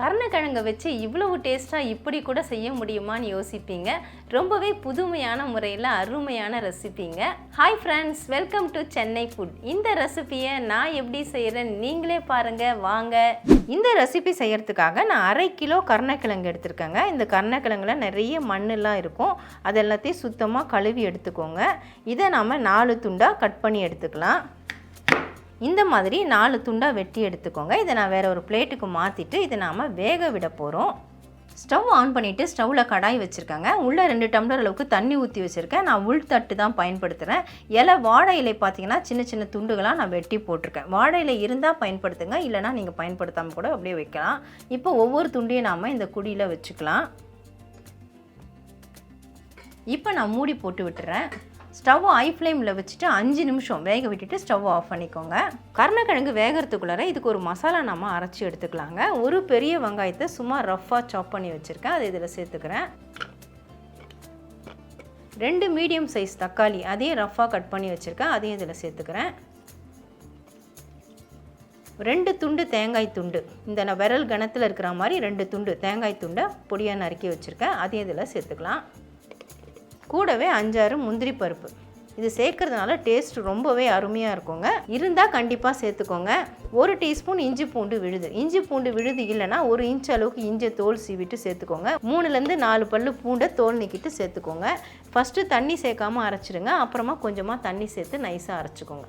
கருணக்கிழங்கை வச்சு இவ்வளவு டேஸ்ட்டாக இப்படி கூட செய்ய முடியுமான்னு யோசிப்பீங்க. ரொம்பவே புதுமையான முறையில் அருமையான ரெசிபிங்க hi friends welcome to Chennai food இந்த ரெசிபியை நான் எப்படி செய்கிறேன் நீங்களே பாருங்கள் வாங்க. இந்த ரெசிபி செய்கிறதுக்காக நான் அரை கிலோ கருணக்கிழங்கு எடுத்திருக்கேங்க. இந்த கருணக்கிழங்குல நிறைய மண்ணெல்லாம் இருக்கும். அது எல்லாத்தையும் சுத்தமாக கழுவி எடுத்துக்கோங்க. இதை நாம் நாலு துண்டாக கட் பண்ணி எடுத்துக்கலாம். இந்த மாதிரி நாலு துண்டாக வெட்டி எடுத்துக்கோங்க. இதை நான் வேறு ஒரு பிளேட்டுக்கு மாற்றிட்டு இதை நாம் வேக விட போகிறோம் ஸ்டவ் ஆன் பண்ணிவிட்டு ஸ்டவ்வில் கடாய் வச்சுருக்கேங்க. உள்ளே ரெண்டு டம்ளர் அளவுக்கு தண்ணி ஊற்றி வச்சுருக்கேன். நான் உள் தட்டு தான் பயன்படுத்துகிறேன் இலை வாழை இலை பார்த்தீங்கன்னா சின்ன சின்ன துண்டுகளாக நான் வெட்டி போட்டிருக்கேன். வாழை இலை இருந்தால் பயன்படுத்துங்க. இல்லைனா நீங்கள் பயன்படுத்தாமல் கூட அப்படியே வைக்கலாம். இப்போ ஒவ்வொரு துண்டையும் நாம் இந்த குடியில் வச்சுக்கலாம். இப்போ நான் மூடி போட்டு விட்டுறேன். ஸ்டவ் ஐ ஃப்ளேமில் வச்சுட்டு அஞ்சு நிமிஷம் வேக விட்டுட்டு ஸ்டவ் ஆஃப் பண்ணிக்கோங்க. கருணக்கிழங்கு வேகிறதுக்குள்ளார இதுக்கு ஒரு மசாலா நம்ம அரைச்சி எடுத்துக்கலாங்க. ஒரு பெரிய வெங்காயத்தை சும்மா ரஃப்பாக சாப் பண்ணி வச்சுருக்கேன். அதை இதில் சேர்த்துக்கிறேன். ரெண்டு மீடியம் சைஸ் தக்காளி அதையும் ரஃப்பாக கட் பண்ணி வச்சுருக்கேன். அதையும் இதில் சேர்த்துக்கிறேன். ரெண்டு துண்டு தேங்காய் துண்டு. இந்த நான் விரல் கணத்தில் இருக்கிற மாதிரி ரெண்டு துண்டு தேங்காய் துண்டை பொடியாக நறுக்கி வச்சுருக்கேன். அதையும் இதில் சேர்த்துக்கலாம். கூடவே அஞ்சாறு முந்திரி பருப்பு. இது சேர்க்கறதுனால டேஸ்ட் ரொம்பவே அருமையாக இருக்குங்க. இருந்தால் கண்டிப்பாக சேர்த்துக்கோங்க. ஒரு டீஸ்பூன் இஞ்சி பூண்டு விழுது. இஞ்சி பூண்டு விழுது இல்லைன்னா ஒரு இன்ச் அளவுக்கு இஞ்சி தோல் சீவிட்டு சேர்த்துக்கோங்க. மூணுலேருந்து நாலு பல்லு பூண்டை தோல் நீக்கிட்டு சேர்த்துக்கோங்க. ஃபஸ்ட்டு தண்ணி சேர்க்காம அரைச்சிடுங்க அப்புறமா கொஞ்சமாக தண்ணி சேர்த்து நைஸாக அரைச்சிக்கோங்க.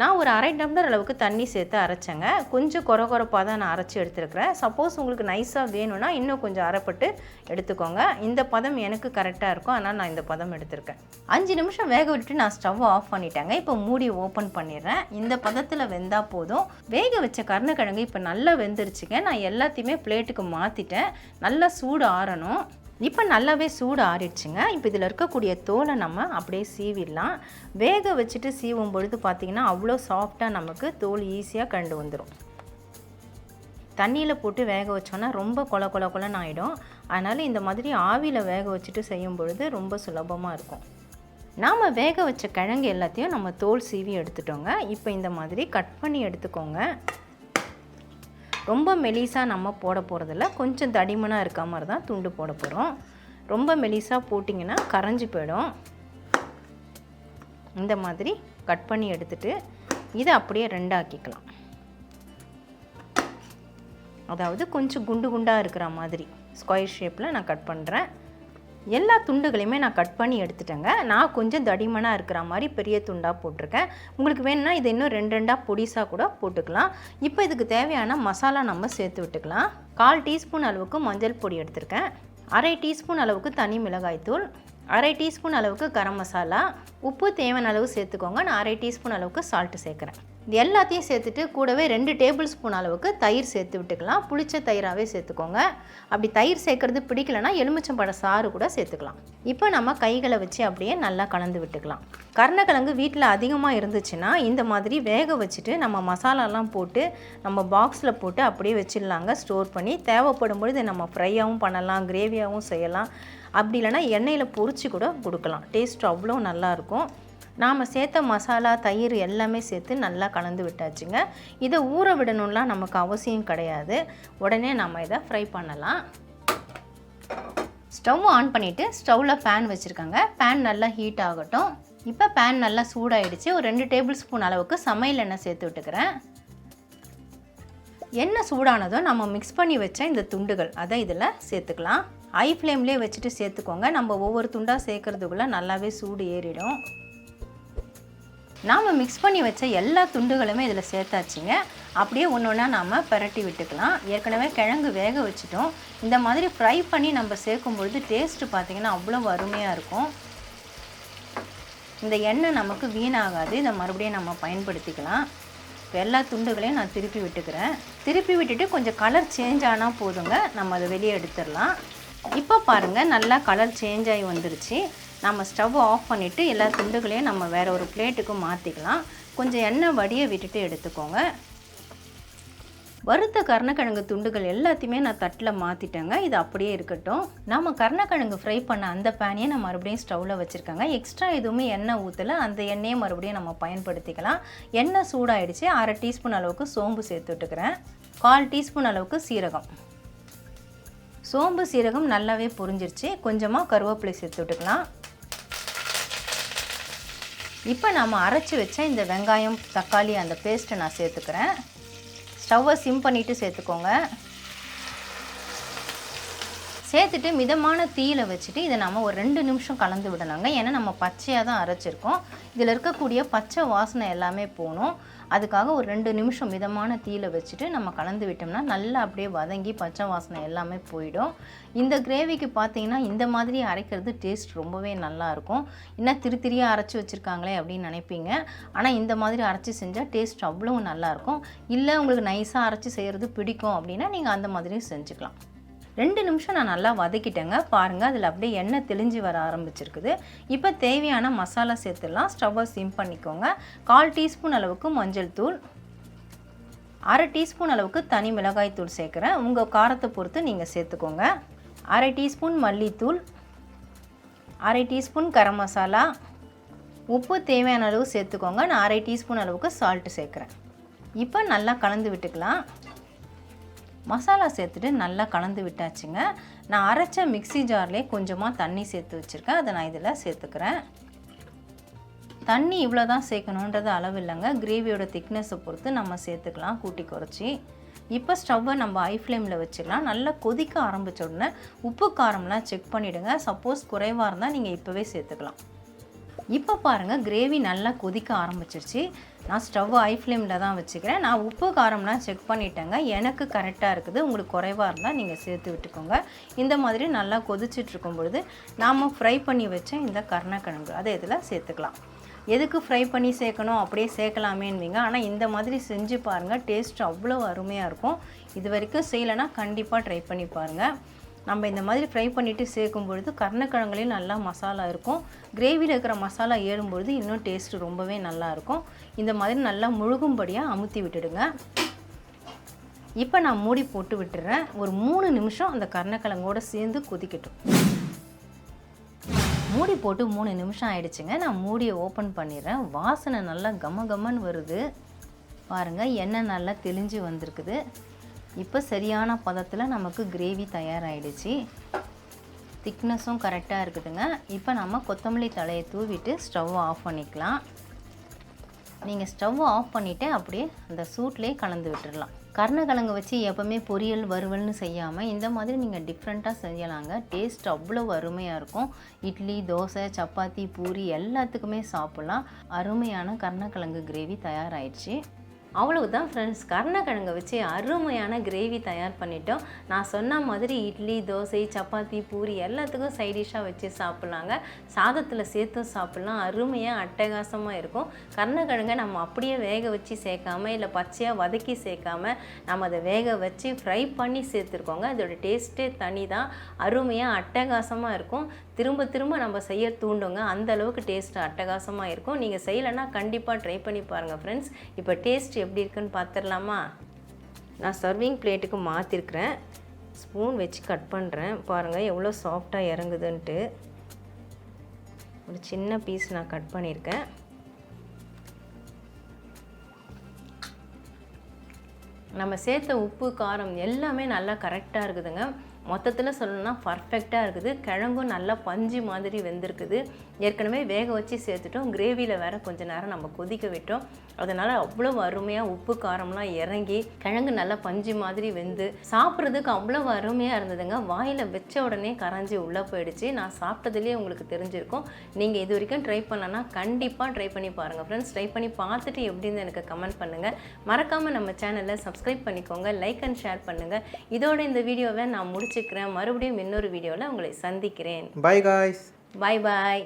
நான் ஒரு அரை டம்ளர் அளவுக்கு தண்ணி சேர்த்து அரைச்சேங்க. கொஞ்சம் குறை குறைப்பாக தான் நான் அரைச்சி எடுத்துருக்கிறேன். சப்போஸ் உங்களுக்கு நைஸாக வேணும்னா இன்னும் கொஞ்சம் அரைப்பட்டு எடுத்துக்கோங்க. இந்த பதம் எனக்கு கரெக்டாக இருக்கும். அதனால் நான் இந்த பதம் எடுத்திருக்கேன். அஞ்சு நிமிஷம் வேக விட்டுட்டு நான் ஸ்டவ் ஆஃப் பண்ணிட்டேங்க. இப்போ மூடி ஓப்பன் பண்ணிடுறேன். இந்த பதத்தில் வெந்தால் போதும். வேக வச்ச கருணக்கிழங்கு இப்போ நல்லா வெந்துருச்சுங்க. நான் எல்லாத்தையுமே பிளேட்டுக்கு மாற்றிட்டேன் நல்லா சூடு ஆறணும். இப்போ நல்லாவே சூடு ஆறிடுச்சுங்க. இப்போ இதில் இருக்கக்கூடிய தோலை நம்ம அப்படியே சீவிடலாம். வேக வச்சுட்டு சீவும் பொழுது பார்த்திங்கன்னா அவ்வளோ சாஃப்டாக நமக்கு தோல் ஈஸியாக கண்டு வந்துடும் தண்ணியில் போட்டு வேக வச்சோன்னா ரொம்ப கொல கொல கொலன்னு ஆகிடும் அதனால் இந்த மாதிரி ஆவியில் வேக வச்சுட்டு செய்யும் பொழுது ரொம்ப சுலபமாக இருக்கும். நாம் வேக வச்ச கிழங்கு எல்லாத்தையும் நம்ம தோல் சீவி எடுத்துட்டோங்க. இப்போ இந்த மாதிரி கட் பண்ணி எடுத்துக்கோங்க. ரொம்ப மெலிசாக நம்ம போட போகிறதில்ல கொஞ்சம் தடிமனாக இருக்க மாதிரி தான் துண்டு போட போகிறோம் ரொம்ப மெலிசாக போட்டிங்கன்னா கரைஞ்சி போயிடும். இந்த மாதிரி கட் பண்ணி எடுத்துட்டு இதை அப்படியே ரெண்டாக்கிக்கலாம். அதாவது கொஞ்சம் குண்டு குண்டாக இருக்கிற மாதிரி. ஸ்கொயர் ஷேப்பில் நான் கட் பண்ணுறேன் எல்லா துண்டுகளையுமே நான் கட் பண்ணி எடுத்துட்டேங்க. நான் கொஞ்சம் தடிமனாக இருக்கிற மாதிரி பெரிய துண்டாக போட்டிருக்கேன். உங்களுக்கு வேணும்னா இது இன்னும் ரெண்டு ரெண்டாக பொடிசாக கூட போட்டுக்கலாம். இப்போ இதுக்கு தேவையான மசாலா நம்ம சேர்த்து விட்டுக்கலாம். கால் டீஸ்பூன் அளவுக்கு மஞ்சள் பொடி எடுத்திருக்கேன். அரை டீஸ்பூன் அளவுக்கு தனி மிளகாய்த்தூள் அரை டீஸ்பூன் அளவுக்கு கரம் மசாலா. உப்பு தேவையான அளவு சேர்த்துக்கோங்க. நான் அரை டீஸ்பூன் அளவுக்கு சால்ட்டு சேர்க்குறேன். இது எல்லாத்தையும் சேர்த்துட்டு கூடவே ரெண்டு டேபிள் ஸ்பூன் அளவுக்கு தயிர் சேர்த்து விட்டுக்கலாம். புளிச்ச தயிராகவே சேர்த்துக்கோங்க. அப்படி தயிர் சேர்க்கறது பிடிக்கலனா எலுமிச்சம்பழ சாறு கூட சேர்த்துக்கலாம். இப்போ நம்ம கைகளை வச்சு அப்படியே நல்லா கலந்து விட்டுக்கலாம். கருணக்கிழங்கு வீட்டில் அதிகமாக இருந்துச்சுன்னா இந்த மாதிரி வேக வச்சுட்டு நம்ம மசாலாலாம் போட்டு நம்ம பாக்ஸில் போட்டு அப்படியே வச்சிடலாங்க. ஸ்டோர் பண்ணி தேவைப்படும் பொழுது நம்ம ஃப்ரையாகவும் பண்ணலாம் கிரேவியாகவும் செய்யலாம். அப்படி இல்லைனா எண்ணெயில் பொறிச்சு கூட கொடுக்கலாம். டேஸ்ட் அவ்வளோ நல்லாயிருக்கும் நாம் சேர்த்த மசாலா தயிர் எல்லாமே சேர்த்து நல்லா கலந்து விட்டாச்சுங்க. இதை ஊற விடணும்லாம் நமக்கு அவசியம் கிடையாது. உடனே நம்ம இதை ஃப்ரை பண்ணலாம். ஸ்டவ் ஆன் பண்ணிவிட்டு ஸ்டவ்வில் ஃபேன் வச்சுருக்காங்க. ஃபேன் நல்லா ஹீட் ஆகட்டும். இப்போ பேன் நல்லா சூடாயிடுச்சு. ஒரு ரெண்டு டேபிள் ஸ்பூன் அளவுக்கு சமையல் எண்ணெய் சேர்த்து விட்டுக்கிறேன். எண்ணெய் சூடானதும் நம்ம மிக்ஸ் பண்ணி வச்ச இந்த துண்டுகள் அதை இதில் சேர்த்துக்கலாம். ஐ ஃப்ளேம்லேயே வச்சுட்டு சேர்த்துக்கோங்க. நம்ம ஒவ்வொரு துண்டாக சேர்க்குறதுக்குள்ளே நல்லாவே சூடு ஏறிடும். நாம் மிக்ஸ் பண்ணி வச்ச எல்லா துண்டுகளுமே இதில் சேர்த்தாச்சுங்க. அப்படியே ஒன்று ஒன்றா நாம் பரட்டி விட்டுக்கலாம். ஏற்கனவே கிழங்கு வேக வச்சுட்டோம். இந்த மாதிரி ஃப்ரை பண்ணி நம்ம சேர்க்கும் பொழுது டேஸ்ட்டு பார்த்திங்கன்னா அவ்வளோ அருமையாக இருக்கும். இந்த எண்ணெய் நமக்கு வீணாகாது. இதை மறுபடியும் நம்ம பயன்படுத்திக்கலாம். இப்போ எல்லா துண்டுகளையும் நான் திருப்பி விட்டுக்கிறேன். திருப்பி விட்டுட்டு கொஞ்சம் கலர் சேஞ்ச் ஆனால் போதுங்க. நம்ம அதை வெளியே எடுத்துடலாம். இப்போ பாருங்கள் நல்லா கலர் சேஞ்ச் ஆகி வந்துருச்சு. நம்ம ஸ்டவ் ஆஃப் பண்ணிவிட்டு எல்லா துண்டுகளையும் நம்ம வேறு ஒரு பிளேட்டுக்கு மாற்றிக்கலாம் கொஞ்சம் எண்ணெய் வடியை விட்டுட்டு எடுத்துக்கோங்க. வறுத்த கருணக்கிழங்கு துண்டுகள் எல்லாத்தையுமே நான் தட்டில் மாற்றிட்டேங்க இது அப்படியே இருக்கட்டும். நம்ம கருணக்கிழங்கு ஃப்ரை பண்ண அந்த பேனையை நான் மறுபடியும் ஸ்டவ்வில் வச்சுருக்கேங்க. எக்ஸ்ட்ரா எதுவுமே எண்ணெய் ஊற்றலை அந்த எண்ணெயை மறுபடியும் நம்ம பயன்படுத்திக்கலாம். எண்ணெய் சூடாயிடுச்சு. அரை டீஸ்பூன் அளவுக்கு சோம்பு சேர்த்து விட்டுக்கிறேன். கால் டீஸ்பூன் அளவுக்கு சீரகம். சோம்பு சீரகம் நல்லாவே பொரிஞ்சிருச்சு. கொஞ்சமாக கருவேப்பிலை சேர்த்து விட்டுக்கலாம். இப்போ நம்ம அரைச்சி வச்ச இந்த வெங்காயம் தக்காளி அந்த பேஸ்ட்டை நான் சேர்த்துக்கிறேன். ஸ்டவ்வை சிம் பண்ணிவிட்டு சேர்த்துக்கோங்க. சேர்த்துட்டு மிதமான தீயில வச்சுட்டு இதை நம்ம ஒரு ரெண்டு நிமிஷம் கலந்து விடணுங்க. ஏன்னா நம்ம பச்சையாக தான் அரைச்சிருக்கோம். இதில் இருக்கக்கூடிய பச்சை வாசனை எல்லாமே போகணும். அதுக்காக ஒரு ரெண்டு நிமிஷம் மிதமான தீயில வச்சுட்டு நம்ம கலந்து விட்டோம்னா நல்லா அப்படியே வதங்கி பச்சை வாசனை எல்லாமே போயிடும். இந்த கிரேவிக்கு பார்த்தீங்கன்னா இந்த மாதிரி அரைக்கிறது டேஸ்ட் ரொம்பவே நல்லாயிருக்கும் என்ன திரு திரியாக அரைச்சி வச்சுருக்காங்களே அப்படின்னு நினைப்பீங்க. ஆனால் இந்த மாதிரி அரைச்சி செஞ்சால் டேஸ்ட் அவ்வளவு நல்லாயிருக்கும் இல்லை உங்களுக்கு நைஸாக அரைச்சி செய்கிறது பிடிக்கும் அப்படின்னா நீங்கள் அந்த மாதிரியும் செஞ்சுக்கலாம். ரெண்டு நிமிஷம் நான் நல்லா வதக்கிட்டேங்க. பாருங்கள் அதில் அப்படியே எண்ணெய் தெளிஞ்சு வர ஆரம்பிச்சிருக்குது. இப்போ தேவையான மசாலா சேர்த்துடலாம். ஸ்டவ்வை சிம் பண்ணிக்கோங்க. கால் டீஸ்பூன் அளவுக்கு மஞ்சள் தூள். அரை டீஸ்பூன் அளவுக்கு தனி மிளகாய் தூள் சேர்க்குறேன். உங்கள் காரத்தை பொறுத்து நீங்கள் சேர்த்துக்கோங்க. அரை டீஸ்பூன் மல்லித்தூள். அரை டீஸ்பூன் கரம் மசாலா. உப்பு தேவையான அளவு சேர்த்துக்கோங்க. நான் அரை டீஸ்பூன் அளவுக்கு சால்ட்டு சேர்க்குறேன். இப்போ நல்லா கலந்து விட்டுக்கலாம். மசாலா சேர்த்துட்டு நல்லா கலந்து விட்டாச்சுங்க. நான் அரைச்ச மிக்ஸி ஜார்லேயே கொஞ்சமாக தண்ணி சேர்த்து வச்சுருக்கேன். அதை நான் இதில் சேர்த்துக்கிறேன். தண்ணி இவ்வளோ தான் சேர்க்கணுன்றது அளவு இல்லைங்க. கிரேவியோட திக்னஸை பொறுத்து நம்ம சேர்த்துக்கலாம் கூட்டி குறைச்சி. இப்போ ஸ்டவ்வை நம்ம ஐ ஃப்ளேமில் வச்சுக்கலாம் நல்லா கொதிக்க ஆரம்பிச்ச உடனே உப்பு காரம்லாம் செக் பண்ணிவிடுங்க சப்போஸ் குறைவாக இருந்தால் நீங்கள் இப்போவே சேர்த்துக்கலாம். இப்போ பாருங்கள் கிரேவி நல்லா கொதிக்க ஆரம்பிச்சிருச்சு. நான் ஸ்டவ் ஐ ஃப்ளேமில் தான் வச்சுக்கிறேன். நான் உப்பு காரம்லாம் செக் பண்ணிட்டேங்க. எனக்கு கரெக்டாக இருக்குது. உங்களுக்கு குறைவாக இருந்தால் நீங்கள் சேர்த்து விட்டுக்கோங்க. இந்த மாதிரி நல்லா கொதிச்சிட்டு இருக்கும் பொழுது நாம் ஃப்ரை பண்ணி வச்ச இந்த கருணக்கிழங்கு. அதை இதில் சேர்த்துக்கலாம். எதுக்கு ஃப்ரை பண்ணி சேர்க்கணும்? அப்படியே சேர்க்கலாமேன்வீங்க ஆனால் இந்த மாதிரி செஞ்சு பாருங்கள் டேஸ்ட் அவ்வளோ அருமையாக இருக்கும். இது வரைக்கும் செய்யலைன்னா கண்டிப்பாக ட்ரை பண்ணி பாருங்கள் நம்ம இந்த மாதிரி ஃப்ரை பண்ணிவிட்டு சேர்க்கும் பொழுது கருணக்கிழங்குலையும் நல்லா மசாலா இருக்கும். கிரேவியில் இருக்கிற மசாலா ஏறும்பொழுது இன்னும் டேஸ்ட்டு ரொம்பவே நல்லாயிருக்கும் இந்த மாதிரி நல்லா முழுகும்படியாக அமுத்தி விட்டுடுங்க. இப்போ நான் மூடி போட்டு விட்டுறேன். ஒரு மூணு நிமிஷம் அந்த கருணக்கிழங்கோடு சேர்ந்து கொதிக்கட்டும். மூடி போட்டு மூணு நிமிஷம் ஆயிடுச்சுங்க. நான் மூடியை ஓப்பன் பண்ணிடுறேன். வாசனை நல்லா கம கமன்னு வருது. பாருங்கள் எண்ணெய் நல்லா தெளிஞ்சு வந்திருக்குது. இப்போ சரியான பதத்தில் நமக்கு கிரேவி தயாராகிடுச்சு திக்னஸும் கரெக்டாக இருக்குதுங்க. இப்போ நம்ம கொத்தமல்லி தலையை தூவிட்டு ஸ்டவ் ஆஃப் பண்ணிக்கலாம். நீங்கள் ஸ்டவ் ஆஃப் பண்ணிவிட்டு அப்படியே அந்த சூட்லேயே கலந்து விட்டுடலாம் கருணக்கிழங்கு வச்சு எப்போவுமே பொரியல் வறுவல்னு செய்யாமல் இந்த மாதிரி நீங்கள் டிஃப்ரெண்ட்டாக செய்யலாங்க. டேஸ்ட் அவ்வளோ அருமையாக இருக்கும். இட்லி தோசை சப்பாத்தி பூரி எல்லாத்துக்குமே சாப்பிட்லாம். அருமையான கருணக்கிழங்கு கிரேவி தயாராகிடுச்சு அவ்வளவுதான் ஃப்ரெண்ட்ஸ் கருணக்கிழங்கை வச்சு அருமையான கிரேவி தயார் பண்ணிட்டோம். நான் சொன்ன மாதிரி இட்லி தோசை சப்பாத்தி பூரி எல்லாத்துக்கும் சைட் டிஷ்ஷாக வச்சு சாப்பிட்லாங்க. சாதத்தில் சேர்த்தும் சாப்பிட்லாம். அருமையாக அட்டகாசமாக இருக்கும். கருணக்கிழங்கை நம்ம அப்படியே வேக வச்சு சேர்க்காம இல்லை பச்சையாக வதக்கி சேர்க்காம நம்ம அதை வேக வச்சு ஃப்ரை பண்ணி சேர்த்துருக்கோங்க. அதோட டேஸ்ட்டே தனி தான் அருமையாக அட்டகாசமாக இருக்கும். திரும்ப திரும்ப நம்ம செய்ய தூண்டுங்க. அந்த அளவுக்கு டேஸ்ட் அட்டகாசமாக இருக்கும். நீங்கள் செய்யலைன்னா கண்டிப்பாக ட்ரை பண்ணி பாருங்கள் ஃப்ரெண்ட்ஸ் இப்போ டேஸ்ட் எப்படி இருக்குன்னு பார்த்துடலாமா நான் சர்விங் பிளேட்டுக்கு மாற்றிருக்கிறேன் ஸ்பூன் வச்சு கட் பண்ணுறேன் பாருங்கள் எவ்வளோ சாஃப்டாக இறங்குதுன்ட்டு. ஒரு சின்ன பீஸ் நான் கட் பண்ணியிருக்கேன் நம்ம சேர்த்த உப்பு காரம் எல்லாமே நல்லா கரெக்டாக இருக்குதுங்க. மொத்தத்தில் சொல்லணும்னா பர்ஃபெக்டாக இருக்குது. கிழங்கும் நல்லா பஞ்சு மாதிரி வெந்திருக்குது. ஏற்கனவே வேக வச்சு சேர்த்துட்டோம். கிரேவியில் வேறு கொஞ்சம் நேரம் நம்ம கொதிக்க விட்டோம். அதனால் அவ்வளோ அருமையாக உப்பு காரம்லாம் இறங்கி கிழங்கு நல்லா பஞ்சு மாதிரி வெந்து சாப்பிட்றதுக்கு அவ்வளோ அருமையாக இருந்ததுங்க. வாயில் வச்ச உடனே கரைஞ்சி உள்ளே போயிடுச்சு. நான் சாப்பிட்டதுலேயே உங்களுக்கு தெரிஞ்சிருக்கும். நீங்கள் இது வரைக்கும் ட்ரை பண்ணனா கண்டிப்பாக ட்ரை பண்ணி பாருங்கள் ஃப்ரெண்ட்ஸ் ட்ரை பண்ணி பார்த்துட்டு எப்படின்னு எனக்கு கமெண்ட் பண்ணுங்கள் மறக்காமல் நம்ம சேனலை சப்ஸ்கிரைப் பண்ணிக்கோங்க. லைக் அண்ட் ஷேர் பண்ணுங்கள் இதோட இந்த வீடியோவை நான் முடிச்சுக்கிறேன். மறுபடியும் இன்னொரு வீடியோவில் உங்களை சந்திக்கிறேன். Guys. பாய் பாய்